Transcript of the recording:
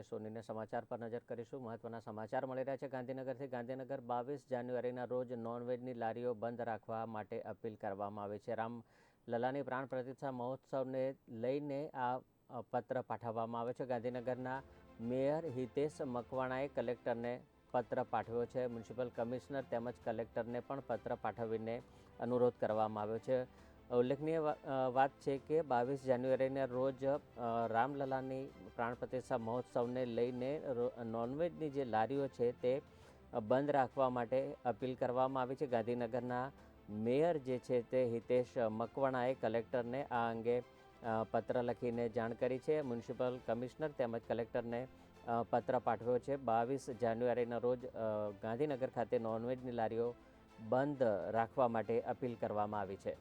સોનીને સમાચાર પર નજર કરીશું. મહત્વના સમાચાર મળી રહ્યા છે. ગાંધીનગરથી ગાંધીનગર બાવીસ જાન્યુઆરીના રોજ નોનવેજની લારીઓ બંધ રાખવા માટે અપીલ કરવામાં આવી છે. રામ લલાની પ્રાણ પ્રતિષ્ઠા મહોત્સવને લઈને આ પત્ર પાઠવવામાં આવે છે. ગાંધીનગરના મેયર હિતેશ મકવાણાએ કલેક્ટરને પત્ર પાઠવ્યો છે. મ્યુનિસિપલ કમિશનર તેમજ કલેક્ટરને પણ પત્ર પાઠવીને અનુરોધ કરવામાં આવ્યો છે. ઉલ્લેખનીય વાત છે કે બાવીસ જાન્યુઆરીના રોજ રામલલાની પ્રાણ પ્રતિષ્ઠા મહોત્સવને લઈને નોનવેજની જે લારીઓ છે તે બંધ રાખવા માટે અપીલ કરવામાં આવી છે. ગાંધીનગરના મેયર જે છે તે હિતેશ મકવાણાએ કલેક્ટરને આ અંગે પત્ર લખીને જાણ કરી છે. મ્યુનિસિપલ કમિશનર તેમજ કલેક્ટરને પત્ર પાઠવ્યો છે. બાવીસ જાન્યુઆરીના રોજ ગાંધીનગર ખાતે નોનવેજની લારીઓ બંધ રાખવા માટે અપીલ કરવામાં આવી છે.